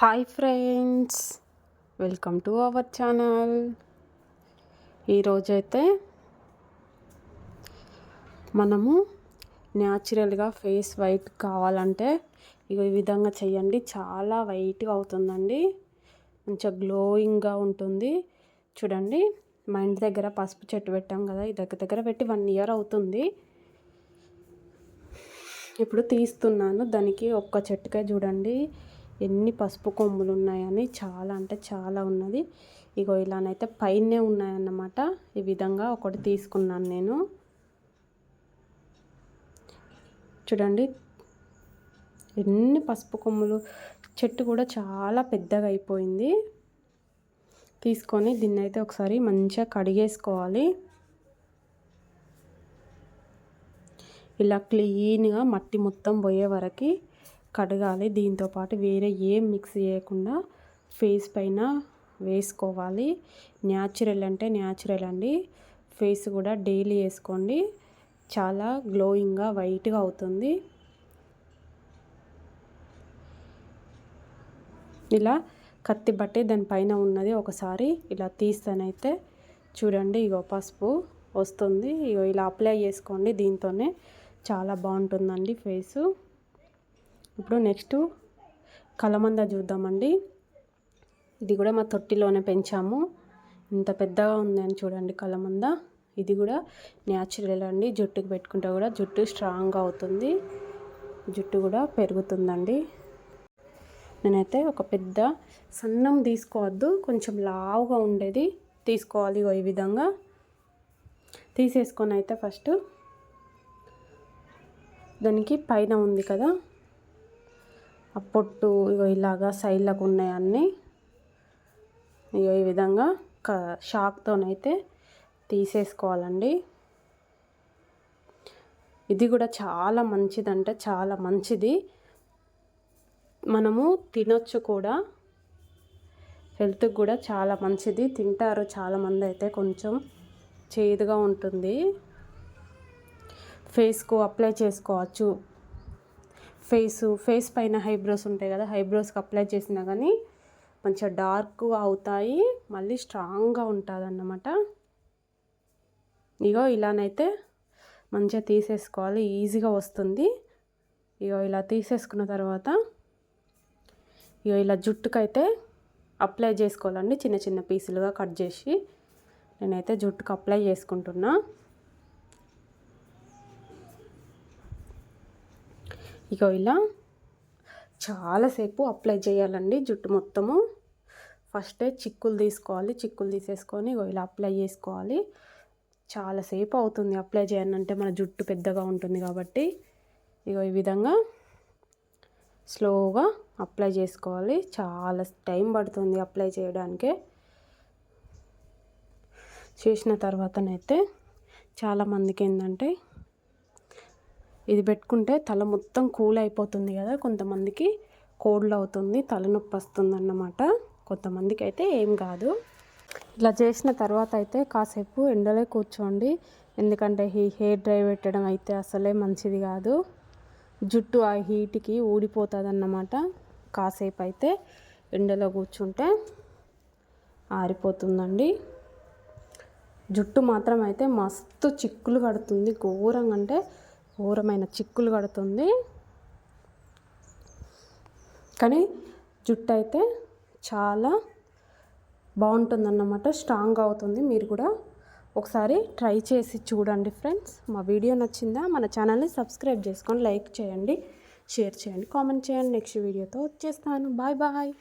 Hi friends welcome to our channel. ఈరోజైతే మనము న్యాచురల్గా ఫేస్ వైట్ కావాలంటే ఇక ఈ విధంగా చేయండి చాలా వైట్గా అవుతుందండి. మంచిగా గ్లోయింగ్గా ఉంటుంది. చూడండి మా ఇంటి దగ్గర పసుపు చెట్టు పెట్టాం కదా ఈ దగ్గర దగ్గర పెట్టి వన్ ఇయర్ అవుతుంది. ఇప్పుడు తీస్తున్నాను. దానికి ఒక్క చెట్టుకే చూడండి. ఎన్ని పసుపు కొమ్ములు ఉన్నాయని చాలా అంటే చాలా ఉన్నది. ఇగో ఇలానైతే పైనే ఉన్నాయన్నమాట. ఈ విధంగా ఒకటి తీసుకున్నాను నేను. చూడండి. ఎన్ని పసుపు కొమ్ములు. చెట్టు కూడా చాలా పెద్దగా అయిపోయింది. తీసుకొని దీన్ని అయితే ఒకసారి మంచిగా కడిగేసుకోవాలి. ఇలా క్లీన్గా మట్టి మొత్తం పోయే వరకు కడగాలి. దీంతోపాటు వేరే ఏం మిక్స్ చేయకుండా ఫేస్ పైన వేసుకోవాలి. న్యాచురల్ అంటే న్యాచురల్ అండి. ఫేస్ కూడా డైలీ వేసుకోండి. చాలా గ్లోయింగ్గా వైట్గా అవుతుంది. ఇలా కత్తి బట్టి దానిపైన ఉన్నది ఒకసారి ఇలా తీస్తానైతే చూడండి ఇగో పసుపు వస్తుంది. ఇగో ఇలా అప్లై చేసుకోండి. దీంతోనే చాలా బాగుంటుందండి ఫేసు. ఇప్పుడు నెక్స్ట్ కలమంద చూద్దామండి. ఇది కూడా మా తొట్టిలోనే పెంచాము. ఇంత పెద్దగా ఉందని చూడండి కలమంద. ఇది కూడా న్యాచురల్ అండి. జుట్టుకు పెట్టుకుంటే కూడా జుట్టు స్ట్రాంగ్గా అవుతుంది. జుట్టు కూడా పెరుగుతుందండి. నేనైతే ఒక పెద్ద సన్నం తీసుకోవద్దు. కొంచెం లావుగా ఉండేది తీసుకోవాలి ఈ విధంగా. తీసేసుకొని అయితే ఫస్ట్ దానికి పైన ఉంది కదా. ఆ పొట్టు ఇగో ఇలాగా సైడ్లకు ఉన్నాయన్నీ ఇగో ఈ విధంగా క షాక్తోనైతే తీసేసుకోవాలండి. ఇది కూడా చాలా మంచిదంటే చాలా మంచిది. మనము తినొచ్చు కూడా. హెల్త్కి కూడా చాలా మంచిది. తింటారు చాలామంది అయితే కొంచెం చేదుగా ఉంటుంది. ఫేస్కు అప్లై చేసుకోవచ్చు. ఫేస్ ఫేస్ పైన హైబ్రోస్ ఉంటాయి కదా హైబ్రోస్కి అప్లై చేసినా కానీ మంచిగా డార్క్ అవుతాయి మళ్ళీ స్ట్రాంగ్గా ఉంటుంది అన్నమాట ఇగో ఇలానైతే మంచిగా తీసేసుకోవాలి ఈజీగా వస్తుంది. ఇగో ఇలా తీసేసుకున్న తర్వాత ఇగో ఇలా జుట్టుకైతే అప్లై చేసుకోవాలండి చిన్న చిన్న పీసులుగా కట్ చేసి. నేనైతే జుట్టుకు అప్లై చేసుకుంటున్నా. ఇక ఇలా చాలాసేపు అప్లై చేయాలండి జుట్టు మొత్తము. ఫస్టే చిక్కులు తీసుకోవాలి చిక్కులు తీసేసుకొని ఇలా అప్లై చేసుకోవాలి. చాలాసేపు అవుతుంది అప్లై చేయాలంటే మన జుట్టు పెద్దగా ఉంటుంది కాబట్టి. ఇగో ఈ విధంగా స్లోగా అప్లై చేసుకోవాలి. చాలా టైం పడుతుంది అప్లై చేయడానికి. చేసిన తర్వాతనైతే చాలామందికి ఏంటంటే ఇది పెట్టుకుంటే తల మొత్తం కూల్ అయిపోతుంది కదా కొంతమందికి. కోల్డ్ అవుతుంది తలనొప్పి వస్తుంది అన్నమాట కొంతమందికి అయితే ఏం కాదు. ఇలా చేసిన తర్వాత అయితే కాసేపు ఎండలో కూర్చోండి. ఎందుకంటే ఈ హెయిర్ డ్రై పెట్టడం అయితే అసలే మంచిది కాదు. జుట్టు ఆ హీట్కి ఊడిపోతుంది అన్నమాట కాసేపు అయితే ఎండలో కూర్చుంటే ఆరిపోతుందండి. జుట్టు మాత్రం అయితే మస్తు చిక్కులు కడుతుంది ఘోరంగా. అంటే ఘోరమైన చిక్కులు కడుతుంది. కానీ జుట్టు అయితే చాలా బాగుంటుందన్నమాట స్ట్రాంగ్ అవుతుంది. మీరు కూడా ఒకసారి ట్రై చేసి చూడండి ఫ్రెండ్స్. మా వీడియో నచ్చిందా? మన ఛానల్ని సబ్స్క్రైబ్ చేసుకొని లైక్ చేయండి షేర్ చేయండి కామెంట్ చేయండి. నెక్స్ట్ వీడియోతో వచ్చేస్తాను. Bye bye.